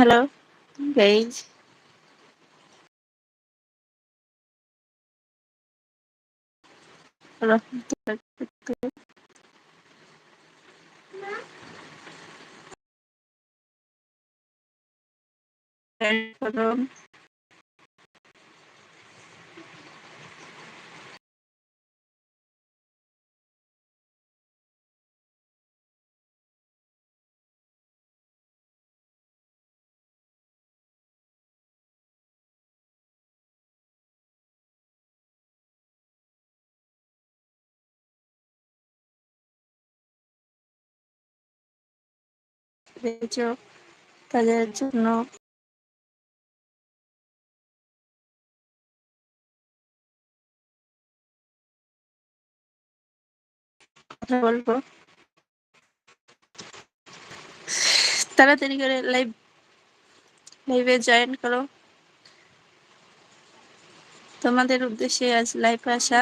Hello, guys. রহমতুল্লাহ করুন। পেয়েছ তাদের জন্য কথা বলব। তাড়াতাড়ি করে লাইভ লাইভে জয়েন করো। তোমাদের উদ্দেশ্যে আজ লাইভে আসা।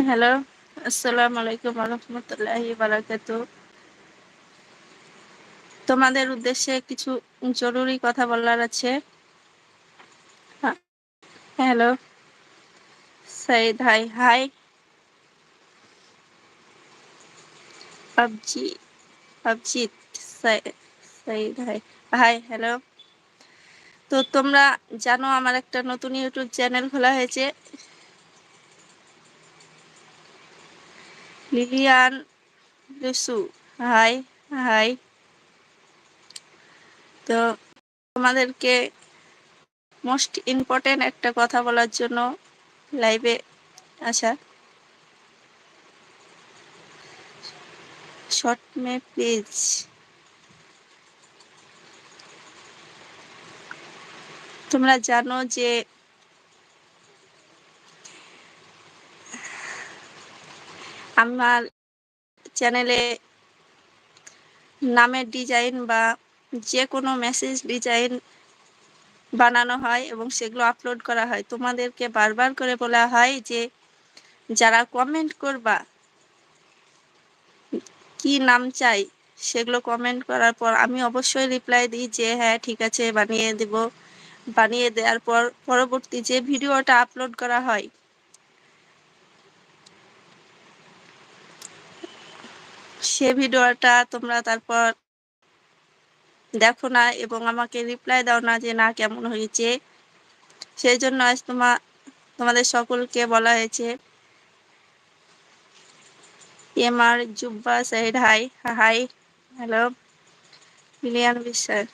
হ্যালো আসসালামু আলাইকুম রহমতুল্লাহি বারাকাতুহ তোমাদের উদ্দেশ্যে কিছু জরুরি কথা বলার আছে? Hello Sayed hi hi PUBG পাবজিৎ Sayed hi hi hello তো তোমরা জানো আমার একটা নতুন ইউটিউব চ্যানেল খোলা হয়েছে। লিলিয়ান লুসু হাই হাই তো তোমাদেরকে মোস্ট ইম্পর্টেন্ট একটা কথা বলার জন্য লাইভে আসা। শর্ট মে প্লিজ তোমরা জানো যে আমার চ্যানেলে নামের ডিজাইন বা যে কোনো মেসেজ ডিজাইন বানানো হয় এবং সেগুলো আপলোড করা হয়। তোমাদেরকে বারবার করে বলা হয় যে, যারা কমেন্ট করবা, কি নাম চাই, সেগুলো কমেন্ট করার পর আমি অবশ্যই রিপ্লাই দিই যে হ্যাঁ ঠিক আছে, বানিয়ে দেব। বানিয়ে দেওয়ার পর পরবর্তী যে ভিডিওটা আপলোড করা হয় সে ভিডিওটা তোমরা তারপর দেখো না এবং আমাকে রিপ্লাই দাও না যে না কেমন হয়েছে। সেই জন্য আজ তোমা, তোমাদের সকলকে বলা হয়েছে এমআর জুব্বা সাইড হাই হাই, হ্যালো, মিলিয়ান বিশ্বাস।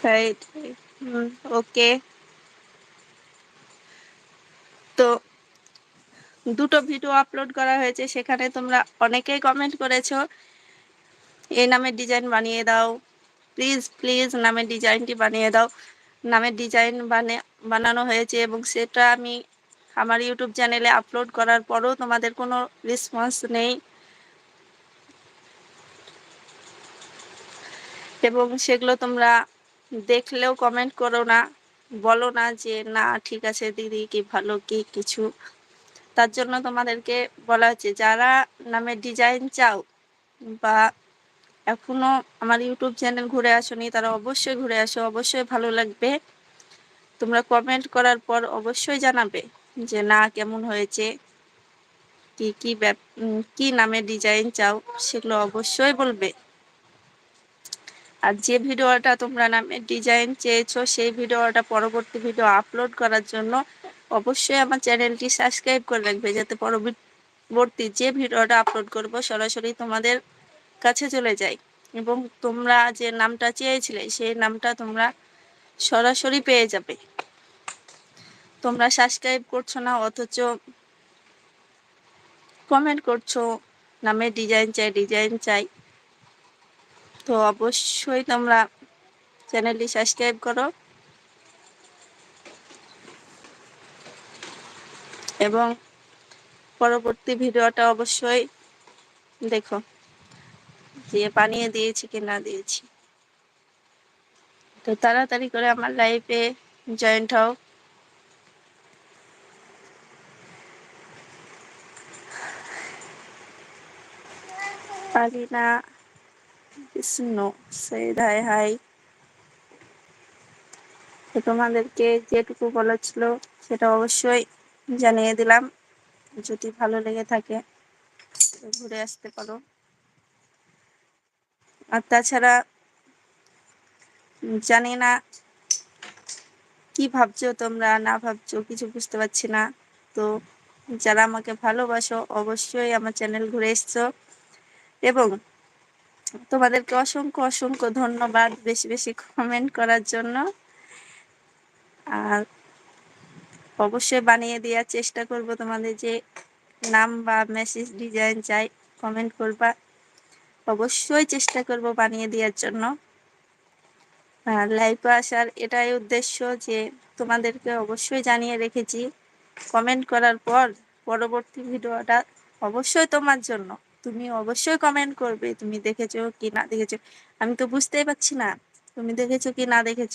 Side okay. তো দুটো ভিডিও আপলোড করা হয়েছে, সেখানে তোমরা অনেকেই কমেন্ট করেছ, এই নামের ডিজাইন বানিয়ে দাও প্লিজ প্লিজ নামের ডিজাইনটি বানিয়ে দাও। নামের ডিজাইন বানে, বানানো হয়েছে এবং সেটা আমি আমার ইউটিউব চ্যানেলে আপলোড করার পরও তোমাদের কোনো রেসপন্স নেই। এবং সেগুলো তোমরা দেখলেও কমেন্ট করো না, বলো না যে, না, ঠিক আছে দিদি, কি ভালো, কি কিছু? তার জন্য তোমাদেরকে বলা হচ্ছে, যারা নামের ডিজাইন চাও বা এখনও আমার ইউটিউব চ্যানেল ঘুরে আসনি, তারা অবশ্যই ঘুরে আসো, অবশ্যই ভালো লাগবে। তোমরা কমেন্ট করার পর অবশ্যই জানাবে যে, না, কেমন হয়েছে? কি কি কি নামে ডিজাইন চাও? সেগুলো অবশ্যই বলবে। আর যে ভিডিওটা তোমরা নামে ডিজাইন চেয়েছো, সেই ভিডিওটা পরবর্তী ভিডিও আপলোড করার জন্য অবশ্যই আমার চ্যানেলটি সাবস্ক্রাইব করে রাখবে যাতে পরবর্তী যে ভিডিওটা আপলোড করব সরাসরি তোমাদের কাছে চলে যায়। এবং তোমরা যে নামটা চেয়েছিলে, সেই নামটা তোমরা সরাসরি পেয়ে যাবে। তোমরা সাবস্ক্রাইব করছ না, অথচ কমেন্ট করছ, নামে ডিজাইন চাই ডিজাইন চাই, তো অবশ্যই তোমরা চ্যানেলটি সাবস্ক্রাইব করো। এবং পরবর্তী ভিডিওটা অবশ্যই দেখো যে বানিয়ে দিয়েছি কি না দিয়েছি। তো তাড়াতাড়ি করে আমার লাইফে জয়েন্ট হও। পারি না বিষ্ণু সৈদ হাই। হাই তোমাদেরকে যেটুকু বলা ছিল সেটা অবশ্যই জানিয়ে দিলাম, যদি ভালো লেগে থাকে ঘুরে আসতে পারো। আর তাছাড়া জানি না কি ভাবছ তোমরা, না ভাবছ, কিছু বুঝতে পারছি না। তো যারা আমাকে ভালোবাসো, অবশ্যই আমার চ্যানেল ঘুরে এসছো। এবং তোমাদেরকে অসংখ্য অসংখ্য ধন্যবাদ বেশি বেশি কমেন্ট করার জন্য। আর অবশ্যই বানিয়ে দেওয়ার চেষ্টা করব তোমাদের যে নাম বা মেসেজ ডিজাইন চাই কমেন্ট করবা। অবশ্যই চেষ্টা করব বানিয়ে দেওয়ার জন্য। আর লাইভে আসার এটাই উদ্দেশ্য যে তোমাদেরকে অবশ্যই জানিয়ে রেখেছি। কমেন্ট করার পর পরবর্তী ভিডিওটা অবশ্যই তোমার জন্য। তুমি অবশ্যই কমেন্ট করবে, তুমি দেখেছ কি না দেখেছ। আমি তো বুঝতেই পারছি না, তুমি দেখেছ কি না দেখেছ।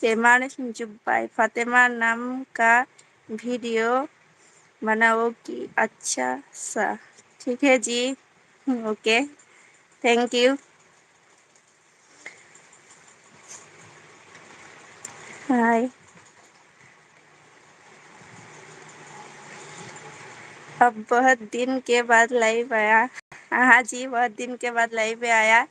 फेमर जुब्बाई फातिमा नाम का वीडियो बनाओ कि अच्छा सा ठीक है जी ओके थैंक यू हाय अब बहुत दिन के बाद लाइव आया। हाँ जी बहुत दिन के बाद लाइव आया।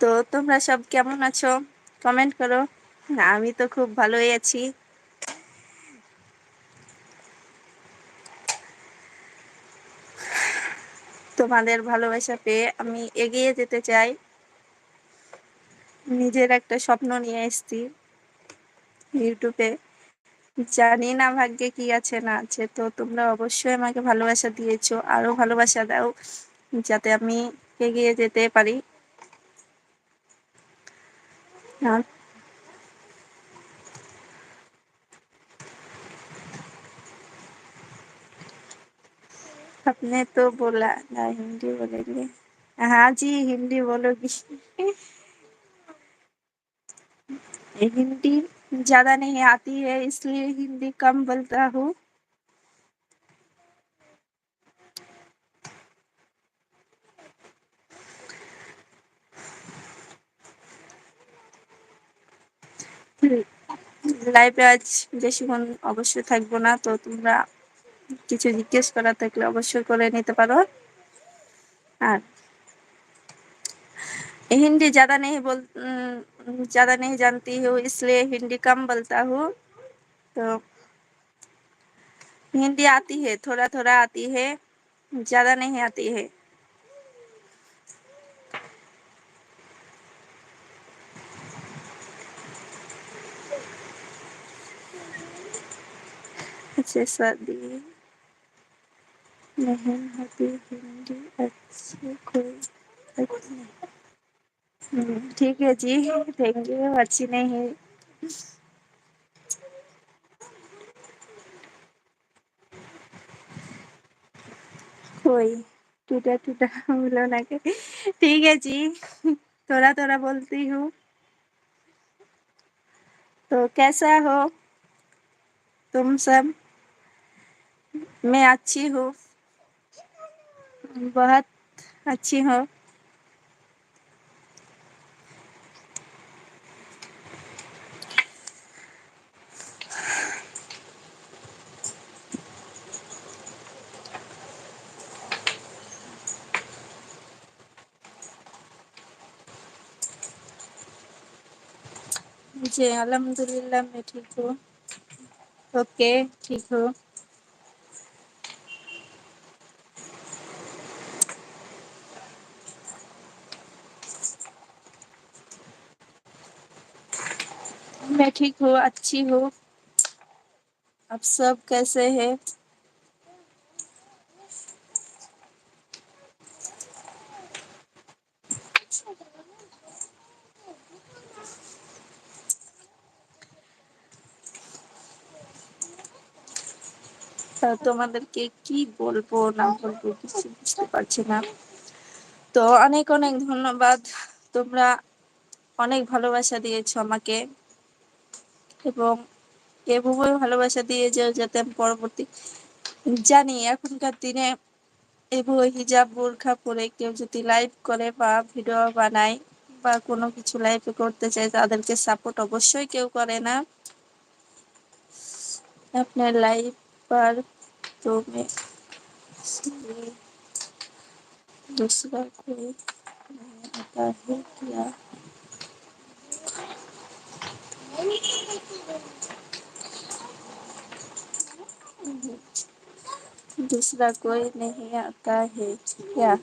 তো তোমরা সব কেমন আছো? কমেন্ট করো। আমি তো খুব ভালোই আছি। তোমাদের ভালোবাসা পেয়ে আমি এগিয়ে যেতে চাই। নিজের একটা স্বপ্ন নিয়ে এসছি ইউটিউবে। জানি না ভাগ্যে কি আছে, না আছে। তো তোমরা অবশ্যই আমাকে ভালোবাসা দিয়েছ। আরও ভালোবাসা দাও, যাতে আমি এগিয়ে যেতে পারি। हाँ। आपने तो बोला ना, हिंदी बोलेंगे। हाँ जी, हिंदी बोलोगी। हिंदी ज़्यादा नहीं आती है, इसलिए हिंदी कम बोलता हूँ। লাইভে আজ বেশিক্ষণ অবশ্যই থাকবো না তো তোমরা কিছু জিজ্ঞেস করা থাকলে অবশ্যই করে নিতে পারো আর हिंदी ज़्यादा नहीं बोल ज़्यादा नहीं जानती हूँ इसलिए हिंदी कम बोलता हूँ तो हिंदी आती है थोड़ा थोड़ा आती है ज़्यादा नहीं आती है अच्छे शादी नहीं होती हिंदी अच्छी कोई नहीं। ठीक है जी थैंक यू अच्छी नहीं है। कोई, टूटा टूटा, बोलो ना के। ठीक है जी, थोड़ा थोड़ा बोलती हूँ। तो कैसा हो? तुम सब? मैं अच्छी हूँ बहुत अच्छी हूँ जी अल्हम्दुलिल्लाह मैं ठीक हूँ ओके ठीक हूँ मैं ठीक हूँ अच्छी हूँ आप सब कैसे हैं তা তোমাদেরকে কি বলবো না বলবো কিছু বুঝতে পারছি না তো অনেক অনেক ধন্যবাদ তোমরা অনেক ভালোবাসা দিয়েছো আমাকে এবং এভাবে ভালোবাসা দিয়ে যাও যাতে আমি পরবর্তী জানি এখনকার দিনে এভাবে হিজাব বোরখা পরে কেউ যদি লাইভ করে বা ভিডিও বানায় বা কোনো কিছু লাইভে করতে চায় তাদেরকে সাপোর্ট অবশ্যই কেউ করে না আপনার লাইভ पर तो मैं इसलिए दूसरा कोई नहीं आता है क्या दूसरा कोई नहीं आता है, क्या?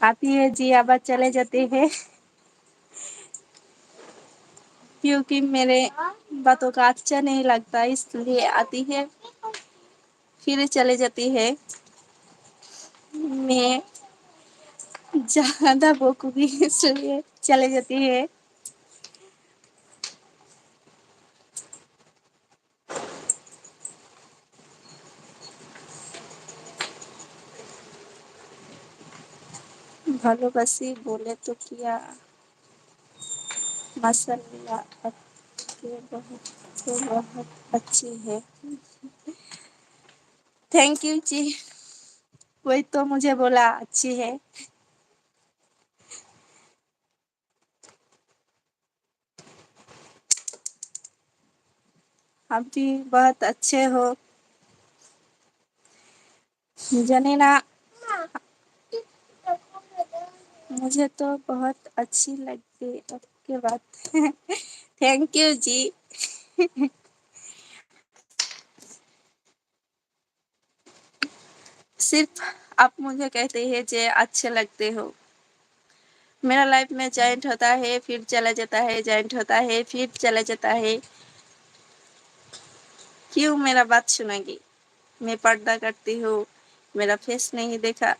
आती है जी आवाज़ चले जाती है। क्योंकि मेरे बातों का अच्छा नहीं लगता, इसलिए आती है, फिर चले जाती है। मैं ज्यादा बकूबी इसलिए चले जाती है ভালোবাসি বলে তো কিয়া माशाल्लाह आपके बहुत तो बहुत अच्छी है थैंक यू जी कोई तो मुझे बोला अच्छी है आप भी बहुत अच्छे हो। जाने ना मुझे तो बहुत अच्छी लगती आपके बात। थैंक यू जी। सिर्फ़ आप मुझे कहते हैं जे अच्छे लगते हो। मेरा लाइफ में जॉइंट होता है, फिर चला जाता है जॉइंट होता है, फिर चला जाता है। क्यों मेरा बात सुनेगी? मैं पर्दा करती हूँ, मेरा फेस नहीं देखा।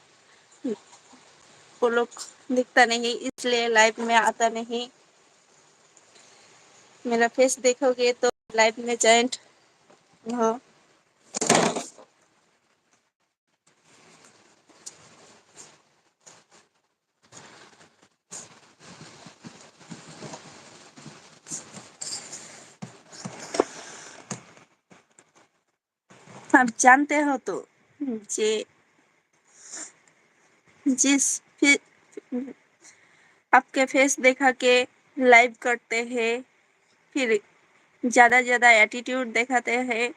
वो लोग दिखता नहीं, इसलिए लाइफ में आता नहीं। मेरा फेस देखोगे तो लाइफ में जॉइंट हो। आप जानते हो तो। जे। जिस फे- आपके फेस देखा के लाइव करते हैं फिर ज़्यादा ज़्यादा एटीट्यूड दिखाते हैं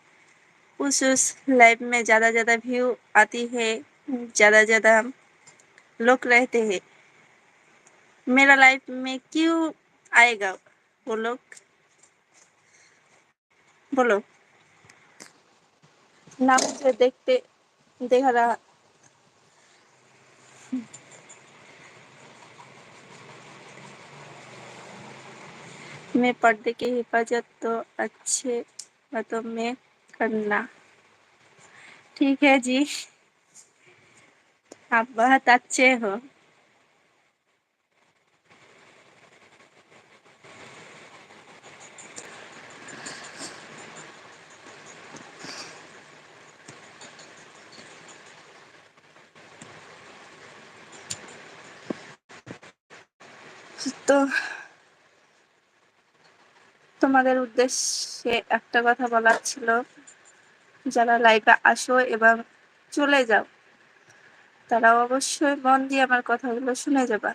उस उस लाइव में ज़्यादा ज़्यादा व्यू आती है ज़्यादा ज़्यादा लोग रहते हैं। मेरा लाइफ में क्यों आएगा वो लोग? बोलो। ना मुझे देखते, देख रहा। मैं पर्दे की हिफाजत तो अच्छे बातों में करना। ठीक है जी। आप बहुत अच्छे हो। তো তোমাদের উদ্দেশ্যে একটা কথা বলার ছিল, যারা লাইভে আসো এবং চলে যাও তারা অবশ্যই মন দিয়ে আমার কথাগুলো শুনে যাবা।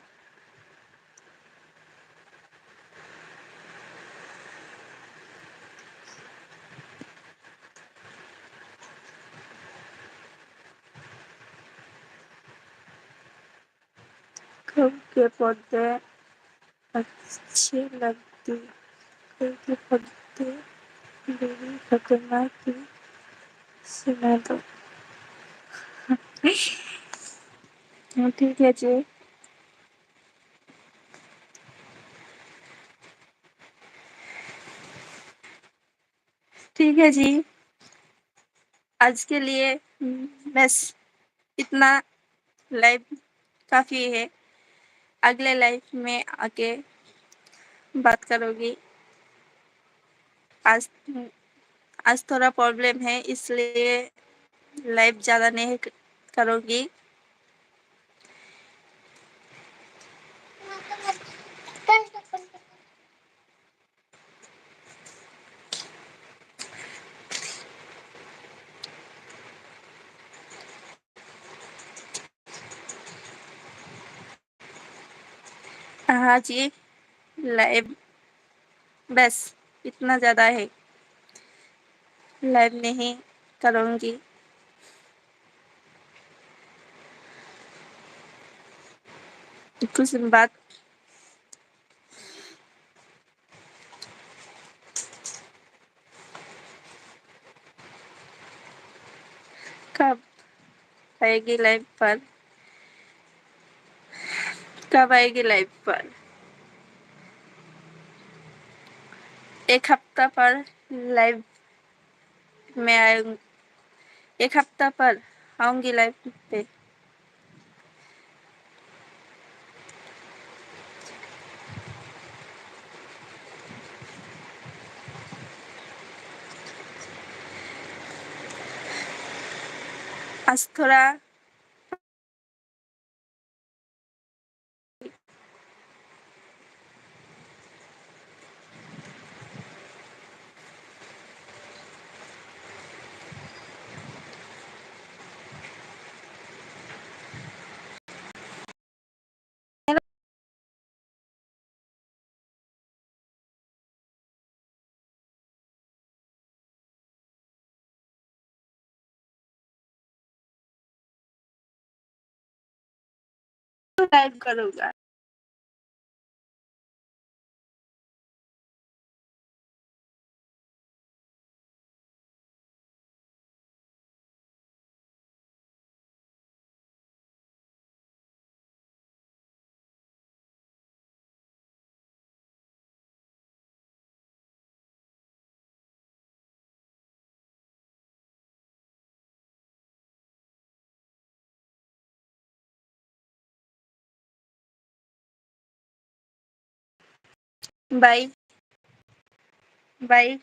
খুব কে পড়তে अच्छे लगते खूब के पौधे मेरी खतरनाक की सुना दो। हाँ, ठीक है जी। ठीक है जी। आज के लिए बस इतना। लाइव काफ़ी है। अगले लाइफ में आके बात करोगी। आज आज थोड़ा प्रॉब्लम है, इसलिए लाइफ ज़्यादा नहीं करूँगी। हाँ जी। लाइव बस इतना ज़्यादा है। लाइव नहीं करूँगी। कुछ बात कब आएगी लाइव पर? कब आएगी लाइव पर? एक हफ़्ता पर लाइव में आऊँ। एक हफ़्ता पर आऊँगी लाइव पे। आज थोड़ा टाइप का बाय बाय